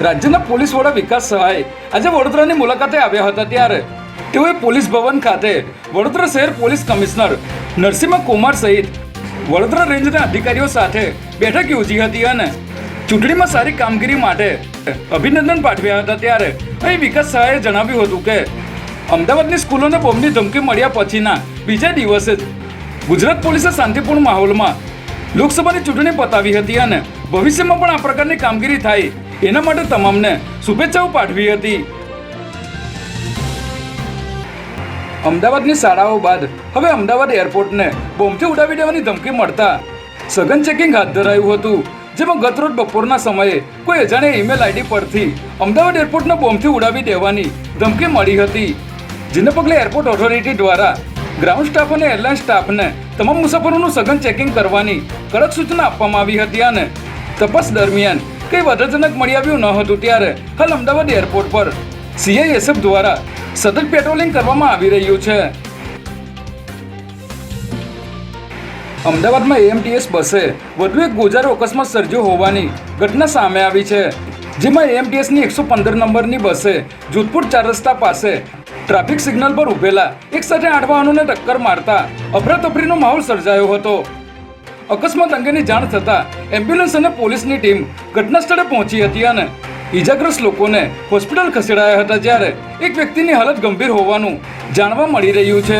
રાજ્યના પોલીસ વડા વિકાસ સહાય. આજે વડોદરાની મુલાકાતે આવ્યા હતા ત્યારે તેઓએ પોલીસ ભવન ખાતે વડોદરા શહેર પોલીસ કમિશનર નરસિંહ કુમાર સહિત વડોદરા રેન્જના અધિકારીઓ સાથે બેઠક યોજી હતી અને ચૂંટણીમાં સારી કામગીરી માટે અભિનંદન પાઠવ્યા હતા ત્યારે અહીં વિકાસ સહાયે જણાવ્યું હતું કે અમદાવાદની સ્કૂલોને બોમ્બની ધમકી મળ્યા પછીના બીજા દિવસે જ ગુજરાત પોલીસે શાંતિપૂર્ણ માહોલમાં લોકસભાની ચૂંટણી પતાવી હતી અને ભવિષ્યમાં પણ આ પ્રકારની કામગીરી થાય એના માટે તમામને શુભેચ્છાઓ પાઠવી હતી. અમદાવાદની શાળાઓ બાદ હવે અમદાવાદ એરપોર્ટને બોમ્બથી ઉડાવી દેવાની ધમકી મળતા સઘન ચેકિંગ હાથ ધરાયું હતું, જેમાં ગતરોજ બપોરના સમયે કોઈ અજાણ્યા ઈમેલ આઈડી પરથી અમદાવાદ એરપોર્ટને બોમ્બથી ઉડાવી દેવાની ધમકી મળી હતી. જેને પગલે એરપોર્ટ ઓથોરિટી દ્વારા ગ્રાઉન્ડ સ્ટાફ અને એરલાઇન સ્ટાફને તમામ મુસાફરોનું સઘન ચેકિંગ કરવાની કડક સૂચના આપવામાં આવી હતી અને તપાસ દરમિયાન કંઈ વધારજનક મળી આવ્યું ન હતું ત્યારે હાલ અમદાવાદ એરપોર્ટ પર. સીઆઈએસએફ દ્વારા સતત પેટ્રોલિંગ કરવામાં આવી રહ્યું છે. અમદાવાદમાં એએમટીએસ બસે વધુ એક ગોજારો અકસ્માત સર્જ્યો હોવાની ઘટના સામે આવી છે. જેમાં એએમટીએસની એકસો પંદર નંબરની બસે જોધપુર ચાર રસ્તા પાસે ટ્રાફિક સિગ્નલ પર ઉભેલા એક સાથે આઠ વાહનોને ટક્કર મારતા અફરાતફરીનો માહોલ સર્જાયો હતો. અકસ્માત અંગેની જાણ થતાં એમ્બ્યુલન્સ અને પોલીસની ટીમ ઘટના સ્થળે પહોંચી હતી અને ઈજાગ્રસ્ત લોકોને હોસ્પિટલ ખસેડાયા હતા જ્યારે એક વ્યક્તિની હાલત ગંભીર હોવાનું જાણવા મળી રહ્યું છે.